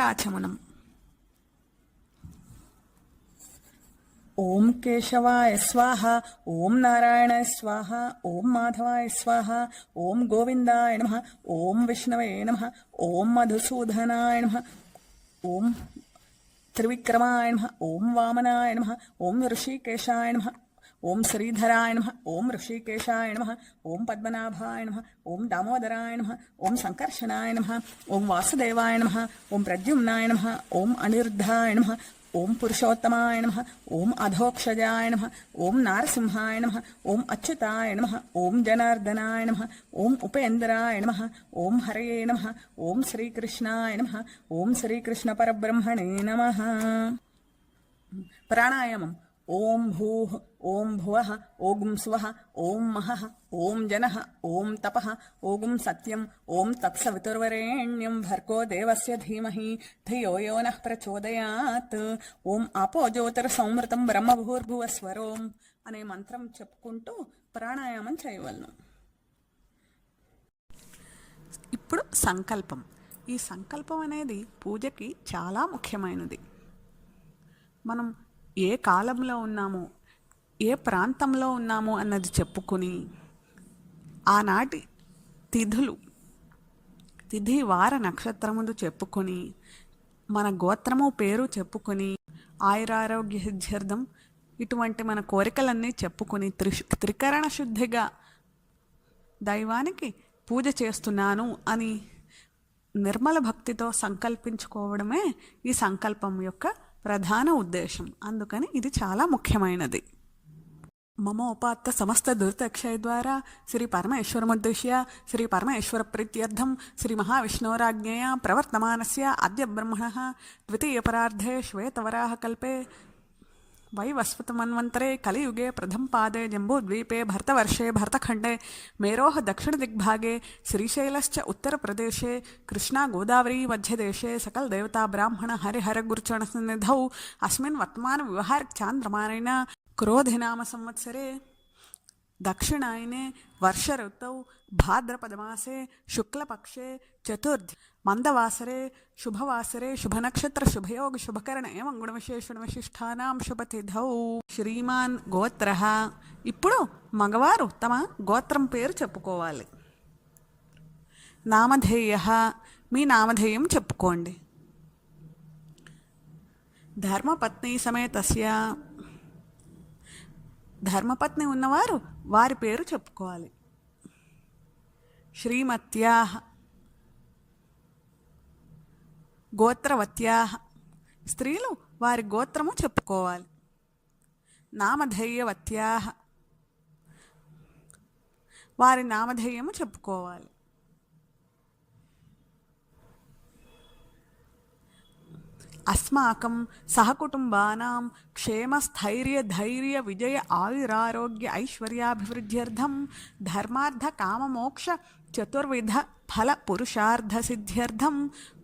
రాచమనం. ఓం కేశవాయ స్వాహ ఓం నారాయణాయ స్వాహ ఓం మాధవాయ స్వాహ ఓం గోవిందాయ నమ ఓం విష్ణవే నమ ఓం మధుసూదనాయ నమ ఓం త్రివిక్రమాయ నమ ఓం వామనాయ నమ ఓం ఋషికేశాయ నమ. ఓం శ్రీధరాయ నమ ఓం ఋషికేశాయ నమ ఓం పద్మనాభాయ నమ ఓం దామోదరాయ నమ ఓం సంకర్షణాయ నమ ఓం వాసుదేవాయ నమ ఓం ప్రద్యుమ్నాయ నమ ఓం అనిరుద్ధాయ నమ ఓం పురుషోత్తమాయ నమ ఓం అధోక్షజాయ నమ ఓం నారసింహాయ నమ ఓం అచ్యుతాయ నమ ఓం జనార్దనాయ నమ ఓం ఉపేంద్రాయ నమ ఓం హరయే నమ ఓం శ్రీకృష్ణాయ నమ ఓం శ్రీకృష్ణ పరబ్రహ్మణే నమ ప్రాణాయామం ఓం భూ ఓం భువ ఓం స్వ ఓం మహ ఓం జన ఓం తప ఓం సత్యం ఓం తత్సవితుర్వరేణ్యం భర్గో దేవస్య ధీమహి ధియో యో నః ప్రచోదయాత్. ఓం ఆపో జ్యోతిర్ సంవృతం బ్రహ్మభూర్భువ స్వరోం అనే మంత్రం చెప్పుకుంటూ ప్రాణాయామం చేయవలను. ఇప్పుడు సంకల్పం. ఈ సంకల్పం అనేది పూజకి చాలా ముఖ్యమైనది. మనం ఏ కాలంలో ఉన్నామో ఏ ప్రాంతంలో ఉన్నాము అన్నది చెప్పుకుని ఆనాటి తిథులు తిథి వార నక్షత్రములు చెప్పుకొని మన గోత్రము పేరు చెప్పుకొని ఆయురారోగ్య సిద్ధ్యర్థం ఇటువంటి మన కోరికలన్నీ చెప్పుకొని త్రి త్రికరణ శుద్ధిగా దైవానికి పూజ చేస్తున్నాను అని నిర్మల భక్తితో సంకల్పించుకోవడమే ఈ సంకల్పం యొక్క ప్రధాన ఉద్దేశం. అందుకని ఇది చాలా ముఖ్యమైనది. మమోపాత్త సమస్త దురితక్షయ ద్వారా శ్రీ పరమేశ్వరముద్దిశ్య శ్రీ పరమేశ్వర ప్రీత్యర్థం శ్రీ మహావిష్ణోరాజ్ఞయ ప్రవర్తమానస్య అద్య బ్రహ్మణ ద్వితీయపరార్ధే శ్వేతవరాహకల్పే వైవస్వతమన్వంతరే కలియుగే ప్రథం పాదే జంబూద్వీపే భర్తవర్షే భర్తఖండే మేరోహ దక్షిణదిగ్భాగే శ్రీశైలశ్చ ఉత్తరప్రదేశే కృష్ణా గోదావరీ మధ్యదేశే సకల దేవతా బ్రాహ్మణ హరిహర సన్నిధౌ అస్మిన్ వర్తమాన వివహార చాంద్రమానేన క్రోధినామ సంవత్సరే దక్షిణాయనే వర్ష ఋతౌ భాద్రపదమాసే శుక్లపక్షే చతుర్థి మందవాసరే శుభవాసరే శుభనక్షత్ర శుభయోగ శుభకరణ ఏం గుణవిశేషణ విశిష్టానాం శుభతిథౌ శ్రీమాన్ గోత్ర ఇప్పుడు మగవారు తమ గోత్రం పేరు చెప్పుకోవాలి. నామధేయ. మీ నామధేయం చెప్పుకోండి. ధర్మపత్ని సమేతస్య ధర్మపత్ని ఉన్నవారు వారి పేరు చెప్పుకోవాలి. శ్రీమత్యా గోత్రవత్యా స్త్రీలు వారి గోత్రము చెప్పుకోవాలి. నామధేయవత్యా వారి నామధేయము చెప్పుకోవాలి. అస్మాకం సహకుటుంబానాం క్షేమస్థైర్య ధైర్య విజయ ఆయురారోగ్య ఐశ్వర్యాభివృద్ధ్యర్థం ధర్మార్థ కామమోక్ష చతుర్విధ ఫల పురుషార్థ సిద్ధ్యర్థం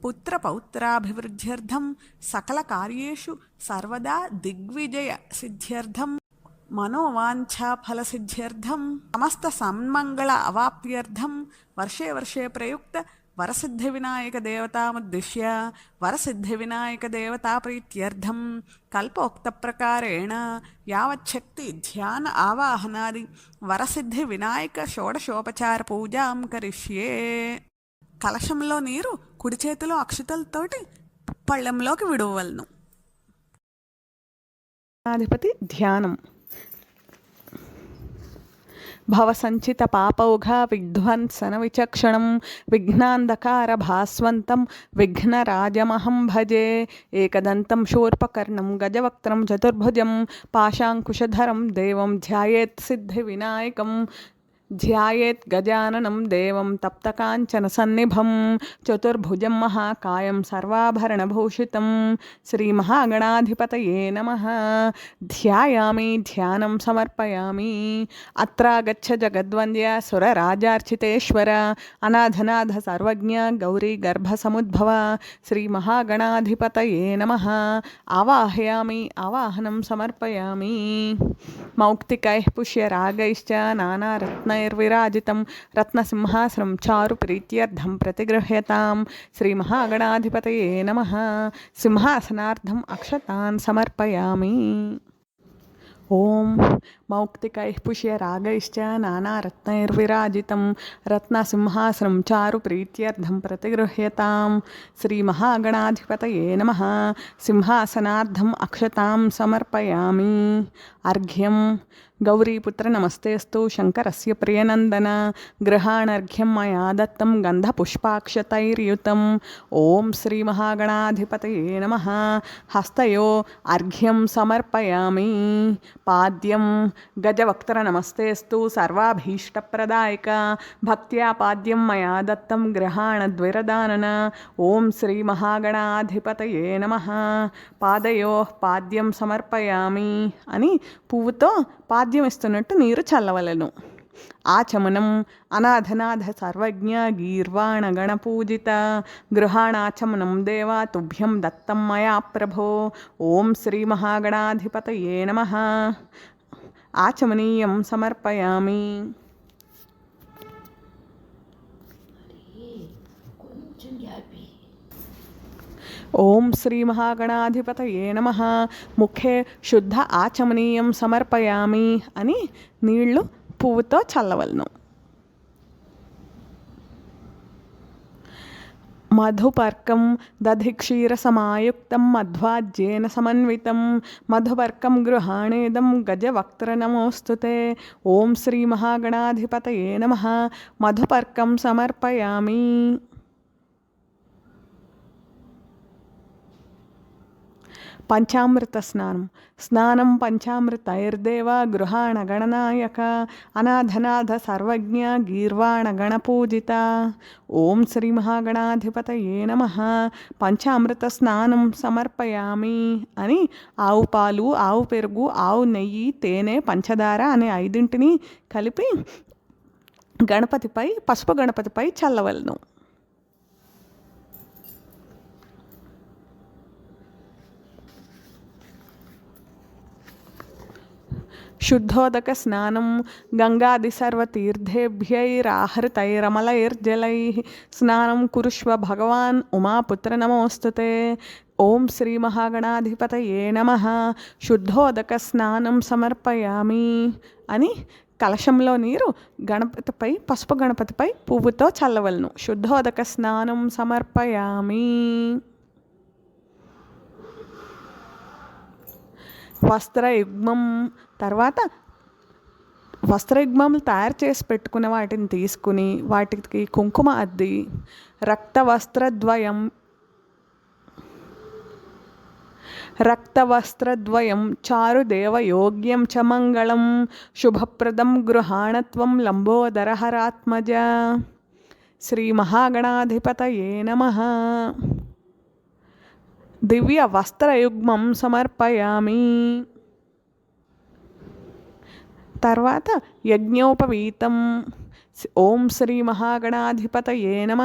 పుత్ర పౌత్రాభివృద్ధ్యర్థం సకల కార్యేషు సర్వదా దిగ్విజయ సిద్ధ్యర్థం మనోవాంఛాఫల సిద్ధ్యర్థం సమస్త సన్మంగళ అవాప్యర్థం వర్షే వర్షే ప్రయుక్త వరసిద్ధి వినాయక దేవతాముద్దిశ్య వరసిద్ధి వినాయక దేవతా ప్రీత్యర్థం కల్పోక్త ప్రకారేణ యావచ్చక్తి ధ్యాన ఆవాహనాది వరసిద్ధి వినాయక షోడశోపచార పూజాం కరిష్యే. కలశంలో నీరు కుడి చేతిలో అక్షతలతోటి పళ్ళెంలోకి విడువలను అధిపతి ధ్యానం. भवसञ्चितपापौघ विध्वंसनविचक्षणं विघ्नान्धकारभास्वन्तं विघ्नराजमहं भजे एकदन्तं शूर्पकर्णं गजवक्त्रं चतुर्भुजं पाशाङ्कुशधरं देवं ध्यायेत् सिद्धिविनायकं దేవం ధ్యాయేత్ సిద్ధి వినాయకం ధ్యాయేత్ గజాననం దేవం తప్తకాంచన సన్నిభం చతుర్భుజం మహాకాయం సర్వాభరణభూషితం శ్రీమహాగణాధిపతయే నమ ధ్యాయామి ధ్యానం సమర్పయామి అత్రాగచ్చ జగద్వంద్య సురరాజార్చితేశ్వర అనాథనాథ సర్వజ్ఞ గౌరీ గర్భసముద్భవ శ్రీమహాగణాధిపతయే నమ ఆవాహయామి ఆవాహనం రత్నసింహాసనం చారు ప్రీత్యర్థం ప్రతిగృహ్యతాం శ్రీమహాగణాధిపతయే నమ సింహాసనార్థం అక్షతాన్ సమర్పయామి ఓం మౌక్తికై పుష్యరాగైశ్చ నానారత్నైర్విరాజితం రత్నసింహాసనం చారు ప్రీత్యర్థం ప్రతిగృహ్యతాం శ్రీమహాగణాధిపతయే నమ సింహాసనార్థం అక్షతాం సమర్పయామి అర్ఘ్యం గౌరీపుత్ర నమస్తేస్తు శంకరస్య ప్రియనందన గృహాణర్ఘ్యం మయా దత్తం గంధపుష్పాక్షతైర్యుతం ఓం శ్రీమహాగణాధిపతయే నమ హస్తయో అర్ఘ్యం సమర్పయామి పాద్యం గజవక్త్ర నమస్తేస్తు సర్వాభీష్టప్రదాయక భక్త్యా పాద్యం మయా దత్తం గ్రహాణద్విరదానన ఓం శ్రీమహాగణాధిపతయే నమ పాదయో పాద్యం సమర్పయామి అని పువ్వుతో పాద్యం ఇస్తున్నట్టు నీరు చల్లవలను. ఆచమనం అనాథనాథ సర్వజ్ఞ గీర్వాణ గణపూజిత. గృహాణాచమనం దేవా తుభ్యం దత్తం మయా ప్రభో. ఓం శ్రీ మహాగణాధిపతయే నమ. ఆచమనీయం సమర్పయామి. ఓం శ్రీ మహాగణాధిపతయే నమ. ముఖే శుద్ధ ఆచమనీయం సమర్పయామి అని నీళ్ళు పువ్వుతో చల్లవలను. మధుపర్కం దధిక్షీరసమాయుక్తం మధ్వాజ్యేన సమన్వితం. మధుపర్కం గృహాణేదం గజవక్త్ర నమోస్తుతే ఓం శ్రీ మహాగణాధిపతయే నమ. మధుపర్కం సమర్పయామి. పంచామృత స్నానం. స్నానం పంచామృతైర్దేవ గృహాణ గణనాయక అనాథనాథ సర్వజ్ఞ గీర్వాణ గణపూజిత. ఓం శ్రీ మహాగణాధిపతయే నమ. పంచామృత స్నానం సమర్పయామి అని ఆవు పాలు ఆవు పెరుగు ఆవు నెయ్యి తేనె పంచదార అనే ఐదింటిని కలిపి గణపతిపై పసుపు గణపతిపై చల్లవలను. శుద్ధోదక స్నానం గంగాది సర్వతీర్థేభ్యైరాహృతైరమలైర్జలైः స్నానం కురుష్వ భగవాన్ ఉమాపుత్ర నమోస్తుతే ఓం శ్రీ మహాగణాధిపతయే నమ శుద్ధోదక స్నానం సమర్పయామి అని కలశంలో నీరు గణపతిపై పసుపు గణపతిపై పువ్వుతో చల్లవలను శుద్ధోదక స్నానం సమర్పయామి వస్త్రయుగ్మం తర్వాత వస్త్రయుగ్మములు తయారు చేసి పెట్టుకున్న వాటిని తీసుకుని వాటికి కుంకుమ అద్ది రక్త వస్త్రద్వయం రక్తవస్త్రద్వయం చారుదేవయోగ్యం చ మంగళం శుభప్రదం గృహాణత్వం లంబోదరహరాత్మజ. శ్రీ మహాగణాధిపతయే నమః. దివ్య వస్త్రయుగ్మం సమర్పయామి. తర్వాత యజ్ఞోపవీతం. ఓం శ్రీ మహాగణాధిపతయే నమ.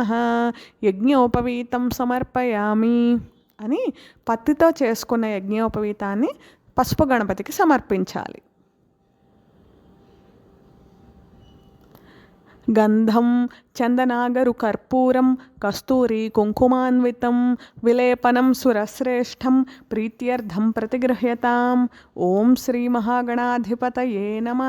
యజ్ఞోపవీతం సమర్పయామి అని పత్తితో చేసుకున్న యజ్ఞోపవీతాన్ని పసుపు గణపతికి సమర్పించాలి. గంధం చందనాగరు కర్పూరం కస్తూరి కుంకుమాన్వితం విలేపనం సురశ్రేష్టం ప్రీత్యర్థం ప్రతిగృహ్యతాం. ఓం శ్రీ మహాగణాధిపతయే నమ.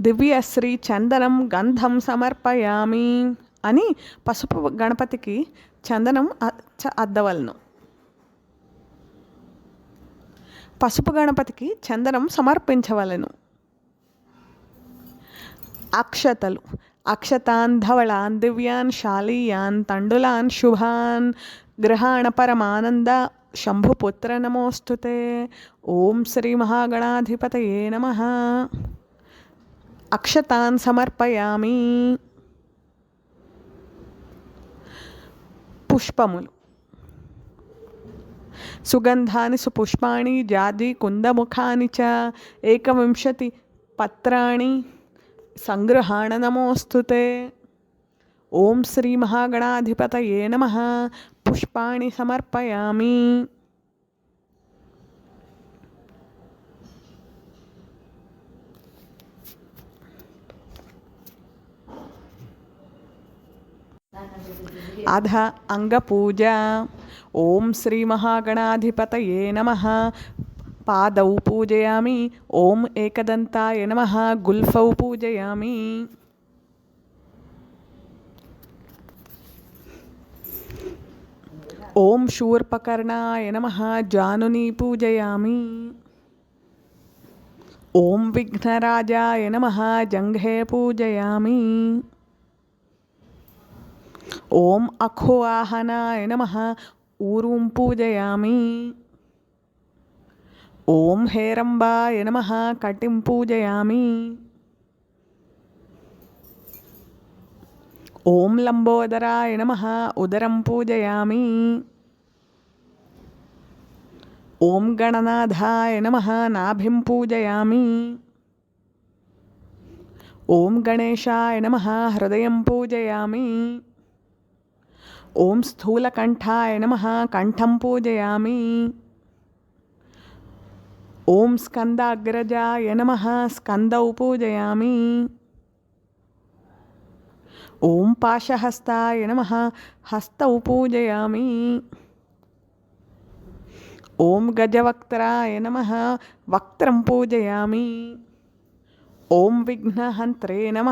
దివ్యశ్రీ చందనం గంధం సమర్పయామి అని పసుపు గణపతికి చందనం అద్దవలను. పసుపు గణపతికి చందనం సమర్పించవలను. అక్షతలు. అక్షతాన్ ధవళాన్ దివ్యాన్ శాలీయాన్ తండులాన్ శుభాన్ గ్రహాణ పరమానంద శంభుపుత్ర నమోస్తుతే. ఓం శ్రీ మహాగణాధిపతయే నమ. అక్షతాన్ సమర్పయామి. పుష్పములు. సుగంధాని సుపుష్పాణి జాతి కుందముఖాని చ ఏకవింశతి పత్రాణి. सङ्ग्रहाण नमोऽस्तु ते। ॐ श्रीमहागणाधिपतये नमः। पुष्पाणि समर्पयामि। अध अङ्गपूजा ॐ श्रीमहागणाधिपतये नमः। నమ పాదౌ పూజయామి ఓం ఏకదంతాయ నమ గుల్ఫౌ పూజయామి ఓం శూర్పకర్ణాయ నమ జానుని పూజయామి ఓం విఘ్నరాజాయ నమ జంఘే పూజయామి ఓం అఖోవాహనాయ నమ ఊరుం పూజయామి ఓం హేరంబాయ నమ కటిం పూజయామి ఓం లంబోదరాయ నమ ఉదరం పూజయామి ఓం గణనాథాయ నమ నాభిం పూజయామి ఓం గణేశాయ నమ హృదయం పూజయామి ఓం స్థూలకంఠాయ నమ కంఠం పూజయామి ఓం స్కందాగ్రజాయ నమ స్కందౌ పూజయామి ఓం పాశహస్తాయ నమ హస్తౌ పూజయామి ఓం గజవక్త్రాయ నమ వక్త్రం పూజయామి ఓం విఘ్నహంత్రే నమ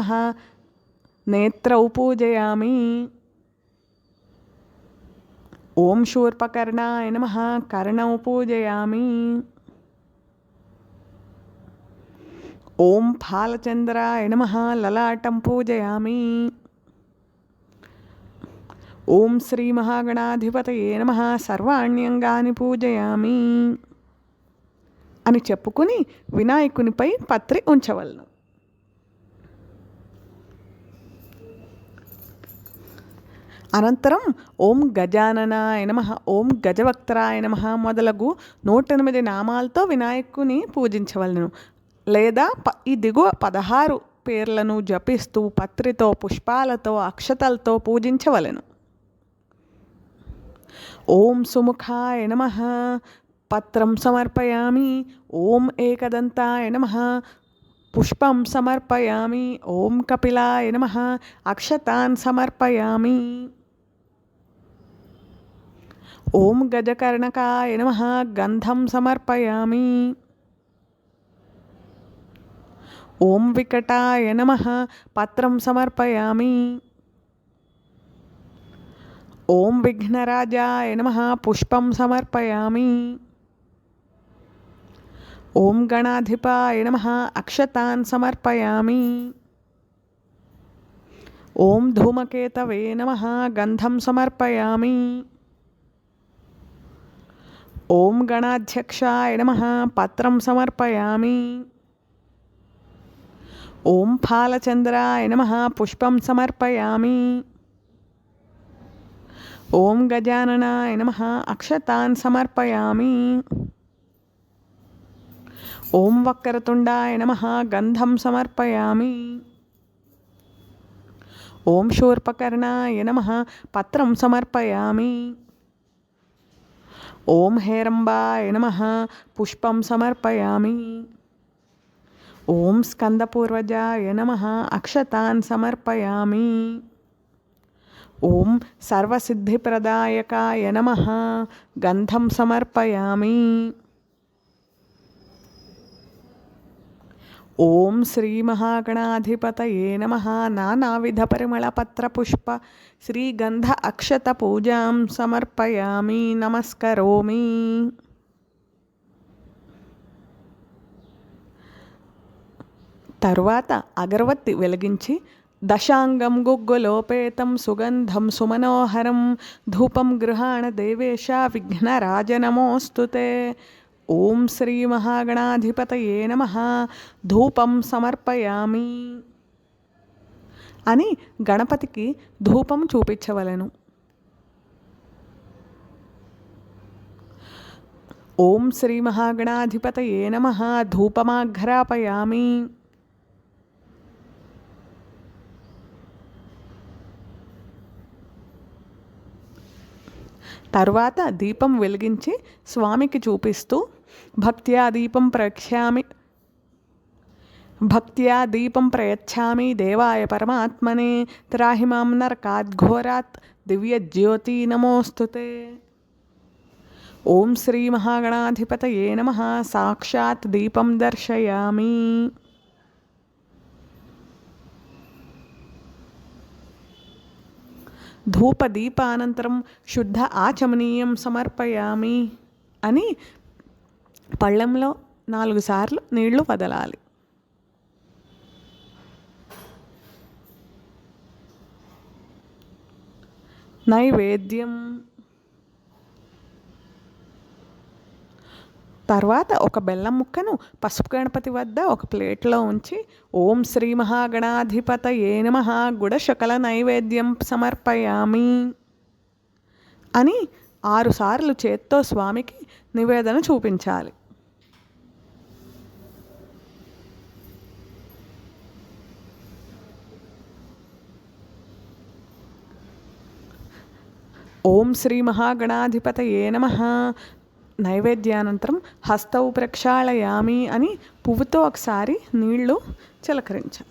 నేత్రౌ పూజయామి ఓం శూర్పకర్ణాయ నమ కర్ణౌ పూజయామి ఓం ఫాలచంద్రాయ నమ లలాటం పూజయామి. ఓం శ్రీ మహాగణాధిపతయే నమ సర్వాణ్యంగాని పూజయామి అని చెప్పుకుని వినాయకునిపై పత్రి ఉంచవలను. అనంతరం ఓం గజాననాయ నమ ఓం గజవక్తరాయ నమ మొదలగు నూట ఎనిమిది నామాలతో వినాయకుని పూజించవలను. లేదా ఈ దిగువ పదహారు పేర్లను జపిస్తూ పత్రితో పుష్పాలతో అక్షతలతో పూజించవలెను. ఓం సుముఖాయ నమ. పత్రం సమర్పయామి. ఓం ఏకదంతాయ నమ. పుష్పం సమర్పయామి. ఓం కపిలాయ నమ. అక్షతాన్ సమర్పయామి. ఓం గజకర్ణకాయ నమ. గంధం సమర్పయామి. ఓం వికటాయ నమ పత్రం సమర్పయామి ఓం విఘ్నరాజాయ నమ పుష్పం సమర్పయామి ఓం గణాధిపాయ నమ అక్షతాన్ సమర్పయామి ఓం ధూమకేతవే నమ గంధం సమర్పయామి ఓం గణాధ్యక్షాయ నమ పత్రం సమర్పయామి ఓం ఫాలచంద్రాయ నమ పుష్పం సమర్పయామి. ఓం గజాననాయ నమ అక్షతాన్ సమర్పయామి. ఓం వక్రతుండాయ నమ గంధం సమర్పయామి. ఓం శూర్పకర్ణాయ నమ పత్రం సమర్పయామి. ఓం హేరంబాయ నమ పుష్పం సమర్పయామి. ఓం స్కందపూర్వజాయ నమ అక్షతాన్ సమర్పయామి ఓం సర్వసిద్ధిప్రదాయకాయ నమ గంధం సమర్పయామి ఓం శ్రీ మహాగణాధిపతయే నమ నానావిధ పరిమళపత్రపుష్ప శ్రీగంధ అక్షత పూజాం సమర్పయామి నమస్కరోమి తరువాత అగరవత్తి వెలిగించి దశాంగం గుగ్గులోపేతం సుగంధం సుమనోహరం ధూపం గృహాణ దేవేశ విఘ్నరాజ నమోస్తుతే ఓం శ్రీ మహాగణాధిపతయే నమ. ధూపం సమర్పయామి అని గణపతికి ధూపం చూపించవలను. ఓం శ్రీ మహాగణాధిపతయే నమ. ధూపమాఘ్రాపయామి. తరువాత దీపం వెలిగించి స్వామికి చూపిస్తూ భక్త్యా దీపం ప్రక్ష్యామి భక్త్యా దీపం ప్రయచ్చామి దేవాయ పరమాత్మనే త్రాహిమాం నరకాద్ఘోరాత్ దివ్యజ్యోతి నమోస్తుతే. ఓం శ్రీ మహాగణాధిపతయే నమ సాక్షాత్ దీపం దర్శయామి. ధూపదీపానంతరం శుద్ధ ఆచమనీయం సమర్పయామి అని పళ్ళెంలో నాలుగు సార్లు నీళ్ళు వదలాలి. నైవేద్యం తర్వాత ఒక బెల్లం ముక్కను పసుపు గణపతి వద్ద ఒక ప్లేట్లో ఉంచి ఓం శ్రీ మహాగణాధిపత ఏ నమ గుడ శకల నైవేద్యం సమర్పయామి అని ఆరుసార్లు చేత్తో స్వామికి నివేదన చూపించాలి. ఓం శ్రీ మహాగణాధిపతయే నమ నైవేద్యానంతరం హస్తవు ప్రక్షాళయామి అని పువ్వుతో ఒకసారి నీళ్ళు చిలకరించాలి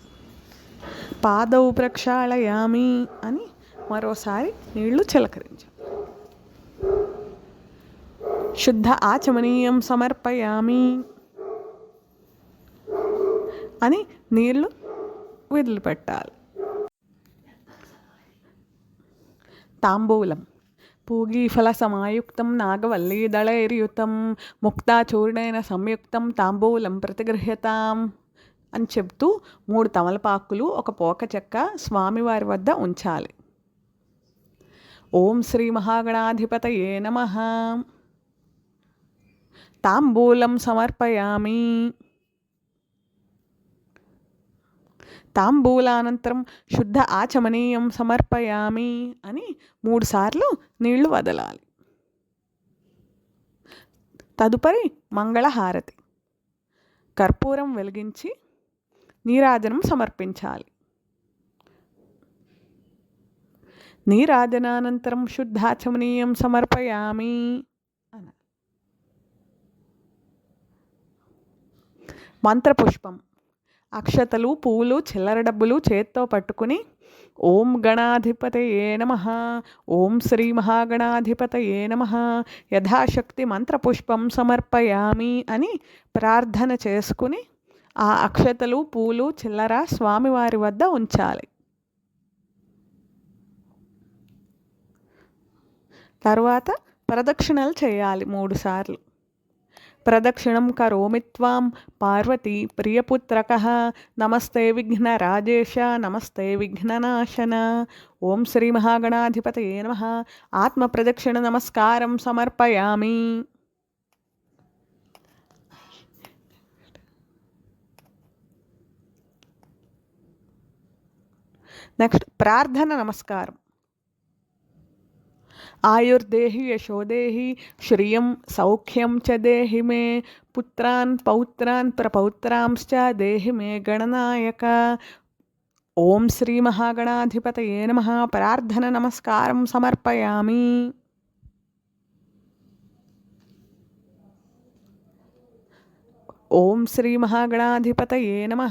పాదవు ప్రక్షాళయామి అని మరోసారి నీళ్ళు చిలకరించాలి శుద్ధ ఆచమనీయం సమర్పయామి అని నీళ్ళు వదిలిపెట్టాలి. తాంబూలం పూగీఫల సమాయుక్తం నాగవల్లీదళైర్యుతం ముక్తాచూర్ణైన సంయుక్తం తాంబూలం ప్రతిగృహ్యతాం అని చెప్తూ మూడు తమలపాకులు ఒక పోక చెక్క స్వామివారి వద్ద ఉంచాలి. ఓం శ్రీ మహాగణాధిపతయే నమ. తాంబూలం సమర్పయామి. తాంబూలానంతరం శుద్ధ ఆచమనీయం సమర్పయామి అని మూడుసార్లు నీళ్ళు వదలాలి. తదుపరి మంగళహారతి. కర్పూరం వెలిగించి నీరాజనం సమర్పించాలి. నీరాజనానంతరం శుద్ధాచమనీయం సమర్పయామి మంత్రపుష్పం. అక్షతలు పూలు చిల్లర డబ్బులు చేత్తో పట్టుకుని ఓం గణాధిపతయే నమ ఓం శ్రీ మహాగణాధిపతయే నమ యథాశక్తి మంత్రపుష్పం సమర్పయామి అని ప్రార్థన చేసుకుని ఆ అక్షతలు పూలు చిల్లర స్వామివారి వద్ద ఉంచాలి. తరువాత ప్రదక్షిణలు చేయాలి మూడుసార్లు సార్లు. కరోమి త్వాం పార్వతీ ప్రియపుత్రక నమస్తే విఘ్నరాజేశ నమస్తే విఘ్ననాశన ఓం శ్రీ మహాగణాధిపతయే నమ ఆత్మప్రదక్షిణ నమస్కారం సమర్పయామి నెక్స్ట్ ప్రార్థన నమస్కారం ఆయుర్దేహి యశోదేహి శ్రియం సౌఖ్యం చ దేహి మే పుత్రాన్ పౌత్రాన్ ప్రపౌత్రాంశ్చ దేహి మే గణనాయక ఓం శ్రీ మహాగణాధిపతయే నమ ప్రార్థన నమస్కారం సమర్పయామి ఓం శ్రీ మహాగణాధిపతయే నమ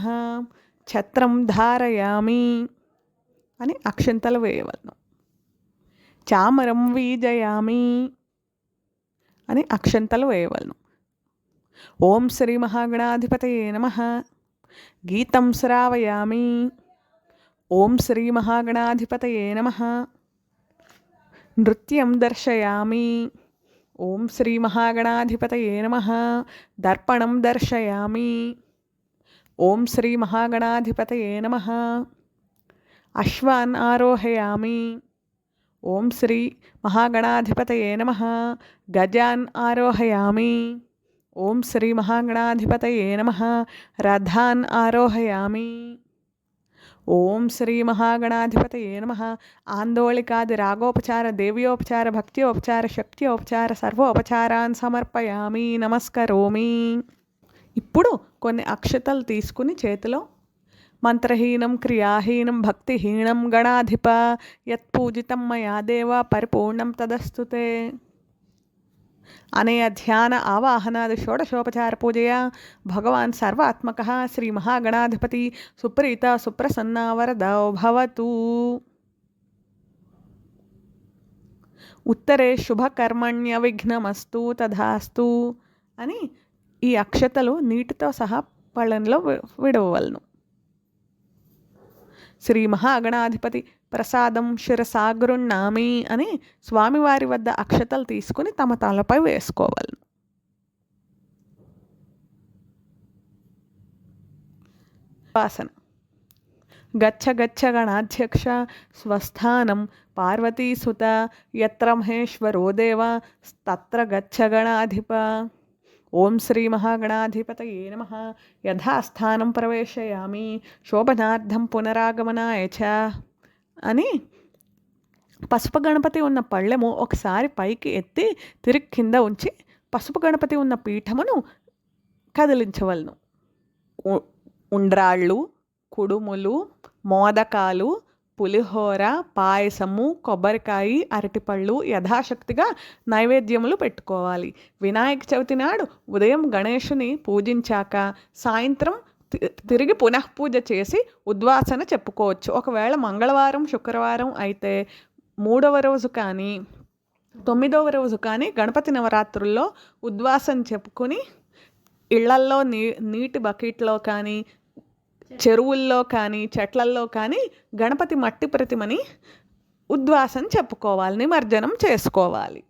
ఛత్రం ధారయామి అని అక్షంతలు వేయవలను చామరం వీజయామి అని అక్షంతలు వేయవలను. ఓం శ్రీ మహాగణాధిపతయే నమ. గీతం శ్రావయామి. ఓం శ్రీ మహాగణాధిపతయే నమ. నృత్యం దర్శయామి. ఓం శ్రీ మహాగణాధిపతయే నమ. దర్పణం దర్శయామి. ఓం శ్రీ మహాగణాధిపతయే నమ. అశ్వాన్ ఆరోహయామి. ఓం శ్రీ మహాగణాధిపతయే నమ. గజాన్ ఆరోహయామి. ఓం శ్రీ మహాగణాధిపతయే నమ. రథాన్ ఆరోహయామి. ఓం శ్రీ మహాగణాధిపతయే నమ. ఆందోళికాది రాగోపచార దేవ్యోపచార భక్త్యోపచార శక్త్యోపచార సర్వోపచారాన్ సమర్పయామి నమస్కరోమి. ఇప్పుడు కొన్ని అక్షతలు తీసుకుని చేతిలో మంత్రహీనం క్రియాహీనం భక్తిహీనం గణాధిప యత్పూజితం మయా దేవ పరిపూర్ణం తదస్తుతే అనయ ధ్యాన ఆవాహనాది షోడశోపచార పూజయ భగవాన్ సర్వాత్మక శ్రీ మహాగణాధిపతి సుప్రీత సుప్రసన్న వరదౌ భవతు. ఉత్తరే శుభకర్మణ్య విఘ్నమస్తు తధాస్తు అని ఈ అక్షతలు నీటితో సహా పళ్ళంలో విడవలను శ్రీ మహాగణాధిపతి ప్రసాదం శిరసాగృణామి అని స్వామివారి వద్ద అక్షతలు తీసుకుని తమ తలపై వేసుకోవాలి. వాసన గచ్చ గచ్చ గణాధ్యక్ష స్వస్థానం పార్వతీసుత యత్ర మహేశ్వరో దేవ తత్ర గచ్చ గణాధిప ఓం శ్రీ మహాగణాధిపతయే నమ. యథాస్థానం ప్రవేశయామి. శోభనార్థం పునరాగమనాయ చ. అని పసుపు గణపతి ఉన్న పళ్ళెము ఒకసారి పైకి ఎత్తి తిరిగి కింద ఉంచి పసుపు గణపతి ఉన్న పీఠమును కదిలించవలను. ఉండ్రాళ్ళు కుడుములు మోదకాలు పులిహోర పాయసము కొబ్బరికాయ అరటిపళ్ళు యథాశక్తిగా నైవేద్యములు పెట్టుకోవాలి. వినాయక చవితి నాడు ఉదయం గణేషుని పూజించాక సాయంత్రం తి- తిరిగి పునఃపూజ చేసి ఉద్వాసన చెప్పుకోవచ్చు. ఒకవేళ మంగళవారం శుక్రవారం అయితే మూడవ రోజు కానీ తొమ్మిదవ రోజు కానీ గణపతి నవరాత్రుల్లో ఉద్వాసన చెప్పుకొని ఇళ్ళల్లో నీ నీటి బకెట్లో కానీ చెరువుల్లో కానీ చెట్లల్లో కానీ గణపతి మట్టి ప్రతిమని ఉద్వాసం చెప్పుకోవాలి నిమజ్జనం చేసుకోవాలి.